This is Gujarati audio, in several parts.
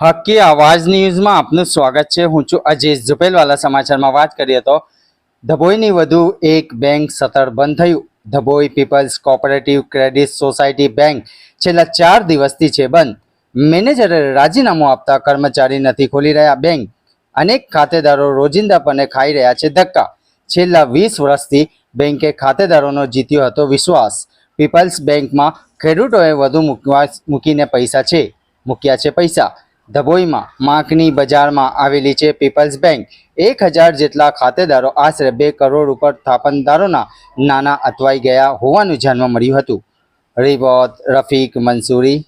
હકી આવાજ ન્યૂઝમાં આપનું સ્વાગત છે. હું છું અજીત ઝુપેલવાલા. સમાચારમાં વાત કરીએ તો ધભોઈની વધુ એક બેંક સતર બંધ થયું. Dabhoi people's cooperative credit society bank છેલ્લા ચાર દિવસથી છે બંધ. મેનેજરે રાજીનામું આપતા કર્મચારી નથી ખોલી રહ્યા બેંક. અનેક ખાતેદારો રોજિંદાપણે ખાઈ રહ્યા છે ધક્કા. છેલ્લા વીસ વર્ષથી બેંકે ખાતેદારોનો જીત્યો હતો વિશ્વાસ. પીપલ્સ બેંકમાં ખેડૂતોએ વધુ મૂકવા મૂકીને પૈસા છે. મૂક્યા છે પૈસા. ધભોઈમાં માંકની બજારમાં આવેલી છે પીપલ્સ બેંક. એક હજાર જેટલા ખાતેદારો આશરે બે કરોડ ઉપર થાપણદારોના નાના અટવાઈ ગયા હોવાનું જાણવા મળ્યું હતું. રિપોર્ટ રફીક મંસૂરી.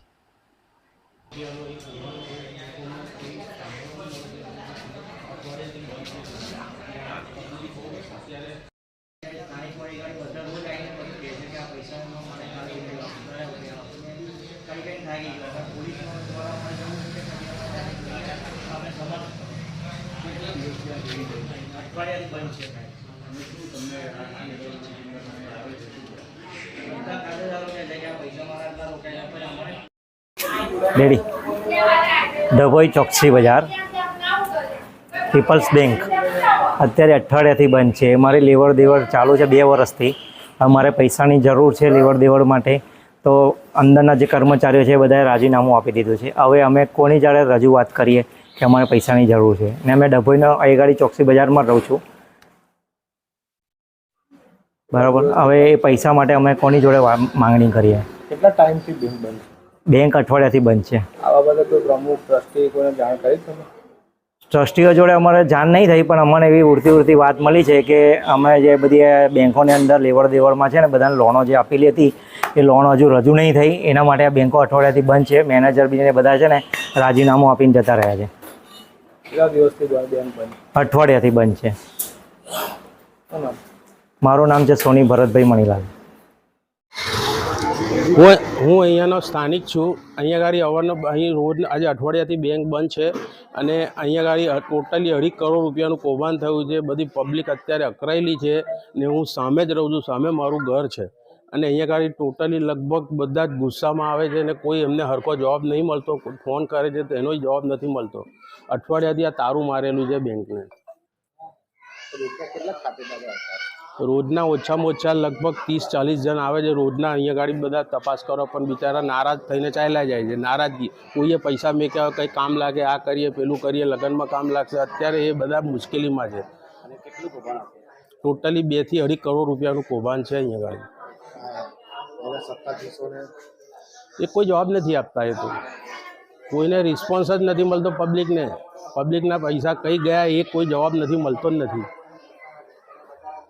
ડેડી ડભોઈ ચોકસી બજાર પીપલ્સ બેંક અત્યારે અઠવાડિયાથી બંધ છે. મારી લેવડ દેવડ ચાલુ છે બે વર્ષથી. અમારે પૈસાની જરૂર છે લેવડ દેવડ માટે. તો અંદરના જે કર્મચારીઓ છે બધાએ રાજીનામું આપી દીધું છે. હવે અમે કોની જાડે રજૂઆત કરીએ? કે અમારે પૈસાની જરૂર છે. ને અમે ડભોઈના અયગાડી ચોકસી બજારમાં રહું છું. બરાબર? હવે એ પૈસા માટે અમે કોની જોડે માંગણી કરીએ? કેટલા ટાઈમથી બેંક બંધ બેંક અઠવાડિયાથી બંધ છે. આવા બધા કોઈ પ્રમુખ ટ્રસ્ટી કોઈને જાણ કરી તમે? ટ્રસ્ટીઓ જોડે અમારે જાણ નહીં થઈ પણ અમને એવી ઉડતી ઉડતી વાત મળી છે કે અમે જે બધી બેંકોની અંદર લેવડ દેવડમાં છે ને બધાને લોનો જે આપેલી હતી એ લોન હજુ રજૂ નહીં થઈ. એના માટે આ બેંકો અઠવાડિયાથી બંધ છે. મેનેજર બીને બધા છે ને રાજીનામું આપીને જતા રહ્યા છે. કેટલા દિવસથી બેંક બંધ અઠવાડિયાથી બંધ છે. મારું નામ છે સોની ભરતભાઈ મણીલાલ. હું હું અહીંયાનો સ્થાનિક છું. અહીંયા ગાડી અવારનો અહીં રોજ આજે અઠવાડિયાથી બેંક બંધ છે અને અહીંયા ગાડી ટોટલી અઢી કરોડ રૂપિયાનું કૌભાંડ થયું છે. બધી પબ્લિક અત્યારે અકરાયેલી છે ને હું સામે જ રહું છું. સામે મારું ઘર છે. અને અહીંયા આગળ ટોટલી લગભગ બધા જ ગુસ્સામાં આવે છે અને કોઈ એમને હરખો જવાબ નહીં મળતો. ફોન કરે છે તો એનો જવાબ નથી મળતો. અઠવાડિયાથી આ તારું મારેલું છે બેંકને. રોજના ઓછામાં ઓછા લગભગ ત્રીસ ચાલીસ જણ આવે છે. રોજના અહીંયા ગાડી બધા તપાસ કરો પણ બિચારા નારાજ થઈને ચાલ્યા જાય છે. નારાજગી. કોઈએ પૈસા મેક્યા કંઈ કામ લાગે આ કરીએ પેલું કરીએ લગ્નમાં કામ લાગશે. અત્યારે એ બધા મુશ્કેલીમાં છે. ટોટલી બેથી અઢી કરોડ રૂપિયાનું કૌભાંડ છે અહીંયા ગાડી. એ કોઈ જવાબ નથી આપતા એ તો. કોઈને રિસ્પોન્સ જ નથી મળતો પબ્લિકને પબ્લિકના પૈસા કઈ ગયા એ કોઈ જવાબ નથી મળતો જ નથી.